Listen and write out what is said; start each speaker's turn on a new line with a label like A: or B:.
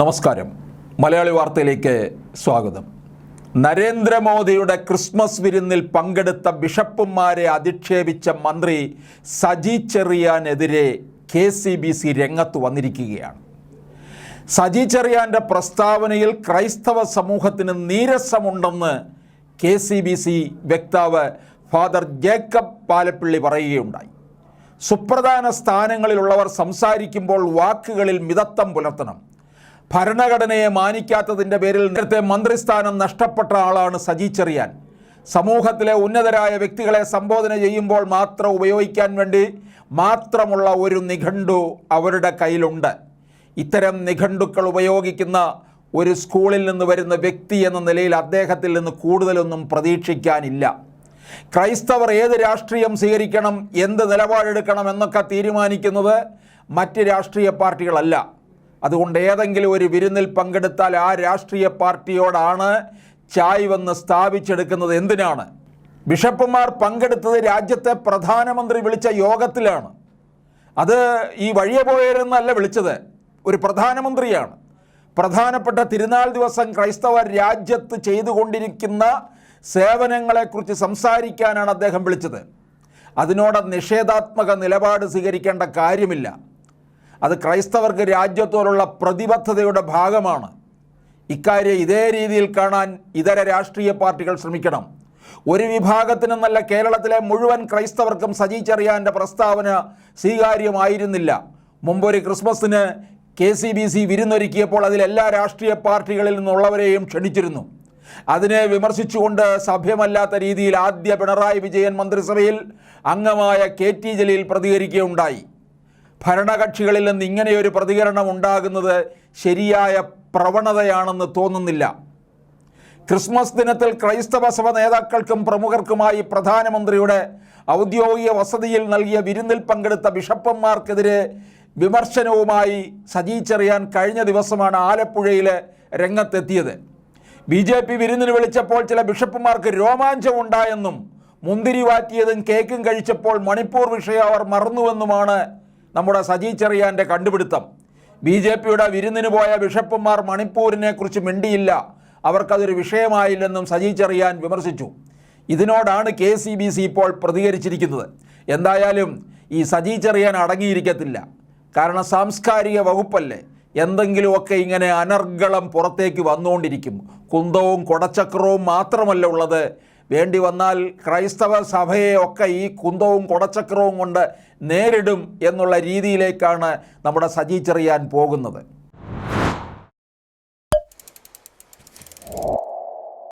A: നമസ്കാരം. മലയാളി വാർത്തയിലേക്ക് സ്വാഗതം. നരേന്ദ്രമോദിയുടെ ക്രിസ്മസ് വിരുന്നിൽ പങ്കെടുത്ത ബിഷപ്പുമാരെ അധിക്ഷേപിച്ച മന്ത്രി സജി ചെറിയാനെതിരെ കെ സി ബി സി രംഗത്ത് വന്നിരിക്കുകയാണ്. സജി ചെറിയാന്റെ പ്രസ്താവനയിൽ ക്രൈസ്തവ സമൂഹത്തിന് നീരസമുണ്ടെന്ന് കെ സി ബി സി വക്താവ് ഫാദർ ജേക്കബ് പാലപ്പിള്ളി പറയുകയുണ്ടായി. സുപ്രധാന സ്ഥാനങ്ങളിലുള്ളവർ സംസാരിക്കുമ്പോൾ വാക്കുകളിൽ മിതത്വം പുലർത്തണം. ഭരണഘടനയെ മാനിക്കാത്തതിന്റെ പേരിൽ നേരത്തെ മന്ത്രിസ്ഥാനം നഷ്ടപ്പെട്ട ആളാണ് സജി ചെറിയാൻ. സമൂഹത്തിലെ ഉന്നതരായ വ്യക്തികളെ സംബോധന ചെയ്യുമ്പോൾ മാത്രം ഉപയോഗിക്കാൻ വേണ്ടി മാത്രമുള്ള ഒരു നിഘണ്ടു അവരുടെ കയ്യിലുണ്ട്. ഇത്തരം നിഘണ്ടുക്കൾ ഉപയോഗിക്കുന്ന ഒരു സ്കൂളിൽ നിന്ന് വരുന്ന വ്യക്തി എന്ന നിലയിൽ അദ്ദേഹത്തിൽ നിന്ന് കൂടുതലൊന്നും പ്രതീക്ഷിക്കാനില്ല. ക്രൈസ്തവർ ഏത് രാഷ്ട്രീയം സ്വീകരിക്കണം എന്ത് നിലപാടെടുക്കണം എന്നൊക്കെ തീരുമാനിക്കുന്നത് മറ്റ് രാഷ്ട്രീയ പാർട്ടികളല്ല. അതുകൊണ്ട് ഏതെങ്കിലും ഒരു വിരുന്നിൽ പങ്കെടുത്താൽ ആ രാഷ്ട്രീയ പാർട്ടിയോടാണ് ചായ് വന്ന് സ്ഥാപിച്ചെടുക്കുന്നത്. എന്തിനാണ്? ബിഷപ്പുമാർ പങ്കെടുത്തത് രാജ്യത്തെ പ്രധാനമന്ത്രി വിളിച്ച യോഗത്തിലാണ്. അത് ഈ വഴിയെ പോയവരെന്നല്ല വിളിച്ചത്. ഒരു പ്രധാനമന്ത്രിയാണ്. പ്രധാനപ്പെട്ട തിരുനാൾ ദിവസം ക്രൈസ്തവ രാജ്യത്ത് ചെയ്തുകൊണ്ടിരിക്കുന്ന സേവനങ്ങളെക്കുറിച്ച് സംസാരിക്കാനാണ് അദ്ദേഹം വിളിച്ചത്. അതിനോട് നിഷേധാത്മക നിലപാട് സ്വീകരിക്കേണ്ട കാര്യമില്ല. അത് ക്രൈസ്തവർക്ക് രാജ്യത്തോടുള്ള പ്രതിബദ്ധതയുടെ ഭാഗമാണ്. ഇക്കാര്യം ഇതേ രീതിയിൽ കാണാൻ ഇതര രാഷ്ട്രീയ പാർട്ടികൾ ശ്രമിക്കണം. ഒരു വിഭാഗത്തിനെന്നല്ല കേരളത്തിലെ മുഴുവൻ ക്രൈസ്തവർക്കും സജീച്ചറിയാന്റെ പ്രസ്താവന സ്വീകാര്യമായിരുന്നില്ല. മുമ്പൊരു ക്രിസ്മസിന് കെ സി ബി സി വിരുന്നൊരുക്കിയപ്പോൾ അതിൽ എല്ലാ രാഷ്ട്രീയ പാർട്ടികളിൽ നിന്നുള്ളവരെയും ക്ഷണിച്ചിരുന്നു. അതിനെ വിമർശിച്ചുകൊണ്ട് സഭ്യമല്ലാത്ത രീതിയിൽ ആദ്യ പിണറായി വിജയൻ മന്ത്രിസഭയിൽ അംഗമായ കെ ടി ജലീൽ പ്രതികരിക്കുകയുണ്ടായി. ഭരണകക്ഷികളിൽ നിന്ന് ഇങ്ങനെയൊരു പ്രതികരണം ഉണ്ടാകുന്നത് ശരിയായ പ്രവണതയാണെന്ന് തോന്നുന്നില്ല. ക്രിസ്മസ് ദിനത്തിൽ ക്രൈസ്തവ സഭ നേതാക്കൾക്കും പ്രമുഖർക്കുമായി പ്രധാനമന്ത്രിയുടെ ഔദ്യോഗിക വസതിയിൽ നൽകിയ വിരുന്നിൽ പങ്കെടുത്ത ബിഷപ്പന്മാർക്കെതിരെ വിമർശനവുമായി സജി ചെറിയാൻ കഴിഞ്ഞ ദിവസമാണ് ആലപ്പുഴയിൽ രംഗത്തെത്തിയത്. ബി ജെ പി വിരുന്നിന് വിളിച്ചപ്പോൾ ചില ബിഷപ്പുമാർക്ക് രോമാഞ്ചമുണ്ടായെന്നും മുന്തിരി വാറ്റിയതും കേക്കും കഴിച്ചപ്പോൾ മണിപ്പൂർ വിഷയം അവർ മറന്നുവെന്നുമാണ് നമ്മുടെ സജി ചെറിയാന്റെ കണ്ടുപിടുത്തം. ബി ജെ പിയുടെ വിരുന്നിന് പോയ ബിഷപ്പുമാർ മണിപ്പൂരിനെക്കുറിച്ച് മിണ്ടിയില്ല. അവർക്കതൊരു വിഷയമായില്ലെന്നും സജി ചെറിയാൻ വിമർശിച്ചു. ഇതിനോടാണ് കെ സി ബി സി ഇപ്പോൾ പ്രതികരിച്ചിരിക്കുന്നത്. എന്തായാലും ഈ സജി ചെറിയാൻ അടങ്ങിയിരിക്കത്തില്ല. കാരണം സാംസ്കാരിക വകുപ്പല്ലേ? എന്തെങ്കിലുമൊക്കെ ഇങ്ങനെ അനർഗളം പുറത്തേക്ക് വന്നുകൊണ്ടിരിക്കും. കുന്തവും കൊടച്ചക്രവും മാത്രമല്ല ഉള്ളത് വേണ്ടി വന്നാൽ ക്രൈസ്തവ സഭയെ ഒക്കെ ഈ കുന്തവും കുടച്ചക്രവും കൊണ്ട് നേരിടും എന്നുള്ള രീതിയിലേക്കാണ് നമ്മുടെ സജി പോകുന്നത്.